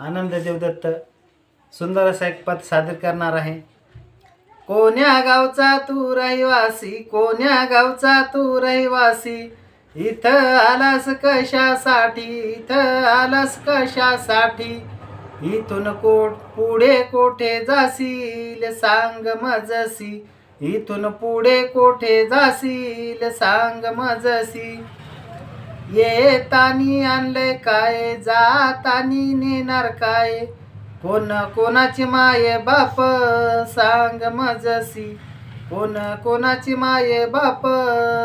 आनंद देवदत्त. सुंदर असा एक पद सादर करणार आहे. कोण्या गावचा तू रहिवासी? कोण्या गावचा तू रहिवासी? इथं आलास कशासाठी? इथं आलास कशासाठी? इथून कोट पुढे कोठे जाशील सांग मजसी इथून पुढे कोठे जाशील सांग मजसी येतानी आणले काय जातानी नेणार काय? कोण कोणाची माये बाप सांग मजसी? कोण कोणाची माये बाप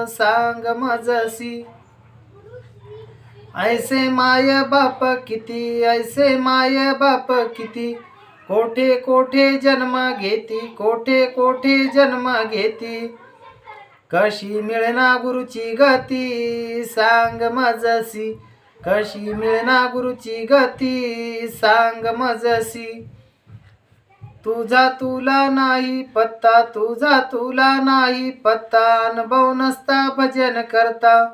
सांग मजसी? ऐसे माय बाप किती ऐसे माय बाप किती? कोठे कोठे जन्म घेती कोठे कोठे जन्म घेती? कशी मिळना गुरुची गती? सांग मजसी. कशी मिळना गुरुची गती? सांग मजसी. तुझा तुला नाही पत्ता तुझा तुला नाही पत्ता अनुभव नसता भजन करता.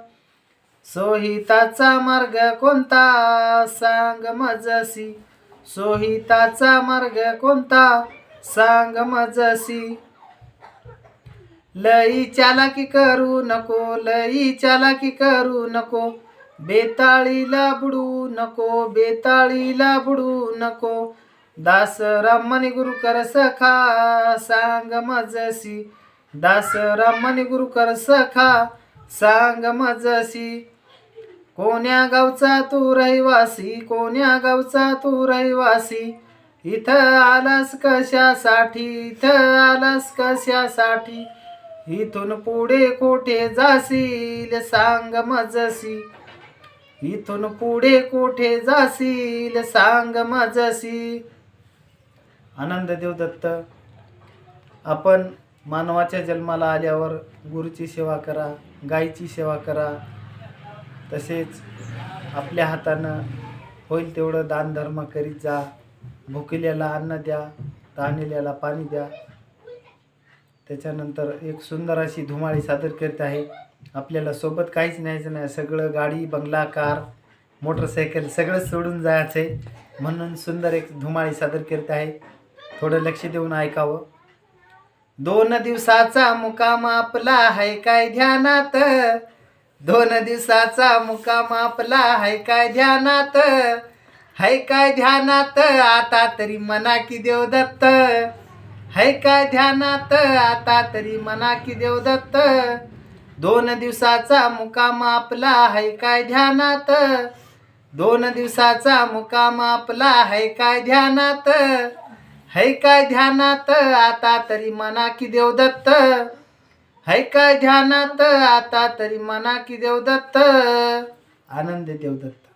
सोहिताचा मार्ग कोणता? सांग मजसी. सोहिताचा मार्ग कोणता? सांग मजसी. लई चालाकी करू नको लई चालाकी करू नको. बेताळीला बुडू नको बेताळीला बुडू नको. दास रामनी गुरु कर सखा सांग मजसी दास रामनी गुरु कर सखा सांग मजसी कोण्या गावचा तू रहिवासी कोण्या गावचा तू रहिवासी? इथं आलास कशासाठी? इथं आलास कशासाठी? इथून पुढे कोठे जाशील सांग मजसी इथून पुढे कोठे जाशील सांग मजसी आनंद देवदत्त आपण मानवाच्या जन्माला आल्यावर गुरुची सेवा करा गायची सेवा करा. तसेच आपल्या हातानं होईल तेवढं दानधर्म करीत जा. भुकेल्याला अन्न द्या तहानेल्याला पाणी द्या. त्याच्यानंतर एक सुंदर अशी धुमाळी सादर करत आहे. आपल्याला सोबत काहीच न्यायचं नाही. सगळं गाडी बंगला कार मोटरसायकल सगळं सोडून जायचं आहे म्हणून सुंदर एक धुमाळी सादर करत आहे. थोडं लक्ष देऊन ऐकावं. दोन दिवसाचा मुकाम आपला आहे काय ध्यानात? दोन दिवसाचा मुकाम आपला आहे काय ध्यानात? हाय काय ध्यानात? आता तरी मना की देवदत्त. है काय ध्यानात? आता तरी मना की देवदत्त दोन दिवसाचा मुकाम आपला है काय ध्यानात? दोन दिवसाचा मुकाम आपला है काय ध्यानात? है काय ध्यानात? आता तरी मना की देवदत्त. है काय ध्यानात? आता तरी मना की देवदत्त. आनंद देवदत्त.